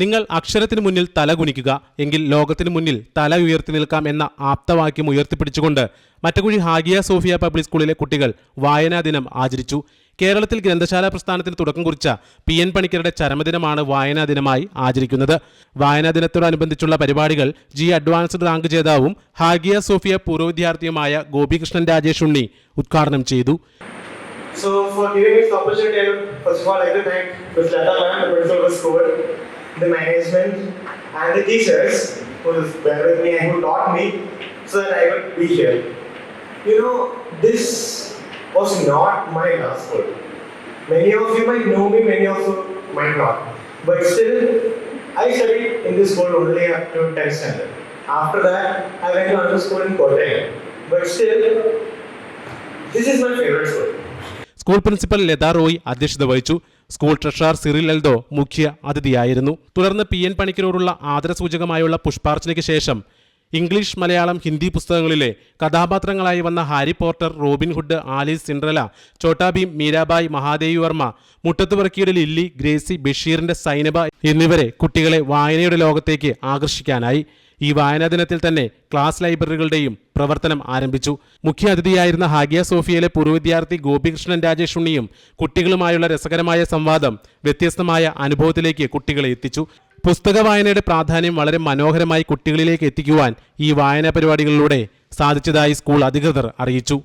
നിങ്ങൾ അക്ഷരത്തിന് മുന്നിൽ തല കുനിക്കുക എങ്കിൽ ലോകത്തിന് മുന്നിൽ തല ഉയർത്തി നിൽക്കാം എന്ന ആപ്തവാക്യം ഉയർത്തിപ്പിടിച്ചുകൊണ്ട് മറ്റകുഴി ഹാഗിയ സോഫിയ പബ്ലിക് സ്കൂളിലെ കുട്ടികൾ വായനാ ദിനം ആചരിച്ചു. കേരളത്തിൽ ഗ്രന്ഥശാല പ്രസ്ഥാനത്തിന് തുടക്കം കുറിച്ച പി എൻ പണിക്കരുടെ ചരമദിനമാണ് വായനാ ദിനമായി ആചരിക്കുന്നത്. വായനാ ദിനത്തോടനുബന്ധിച്ചുള്ള പരിപാടികൾ ജി അഡ്വാൻസ്ഡ് റാങ്ക് ജേതാവും ഹാഗിയ സോഫിയ പൂർവ വിദ്യാർത്ഥിയുമായ ഗോപികൃഷ്ണൻ രാജേഷ് ഉണ്ണി ഉദ്ഘാടനം ചെയ്തു. So for giving this opportunity, first of all like to thank Ms. Lata ma'am, the principal of the school, the management, and the teachers who were with me and who taught me so that I could be here. You know, this was not my last school. Many of you might know me, many of you might not. But still, I studied in this school only up to 10th standard. After that, I went to another school in Kottayam. But still, this is my favorite school. School principal Latha Roy അധ്യക്ഷത വഹിച്ചു. School treasurer Cyril Eldho മുഖ്യ അതിഥിയായിരുന്നു. തുടർന്ന് P N പണിക്കരോടുള്ള ആദരസൂചകമായുള്ള പുഷ്പാർച്ചനയ്ക്ക് ശേഷം English Malayalam Hindi പുസ്തകങ്ങളിലെ കഥാപാത്രങ്ങളായി വന്ന Harry Potter Robin Hood Alice Cinderella Chhota Bheem Mirabai Mahadevi Varma മുട്ടത്തുപറക്കിയുടെ Lilly Gracy ബഷീറിന്റെ സൈനബ എന്നിവരെ കുട്ടികളെ വായനയുടെ ലോകത്തേക്ക് ആകർഷിക്കാനായി. ഈ വായനാ ദിനത്തിൽ തന്നെ ക്ലാസ് ലൈബ്രറികളുടെയും പ്രവർത്തനം ആരംഭിച്ചു. മുഖ്യ അതിഥിയായിരുന്ന ഹാഗിയ സോഫിയയിലെ പൂർവ വിദ്യാർത്ഥി ഗോപികൃഷ്ണൻ രാജേഷ് ഉണ്ണിയും കുട്ടികളുമായുള്ള രസകരമായ സംവാദം വ്യത്യസ്തമായ അനുഭവത്തിലേക്ക് കുട്ടികളെ എത്തിച്ചു. പുസ്തക വായനയുടെ പ്രാധാന്യം വളരെ മനോഹരമായി കുട്ടികളിലേക്ക് എത്തിക്കുവാൻ ഈ വായനാ പരിപാടികളിലൂടെ സാധിച്ചതായി സ്കൂൾ അധികൃതർ അറിയിച്ചു.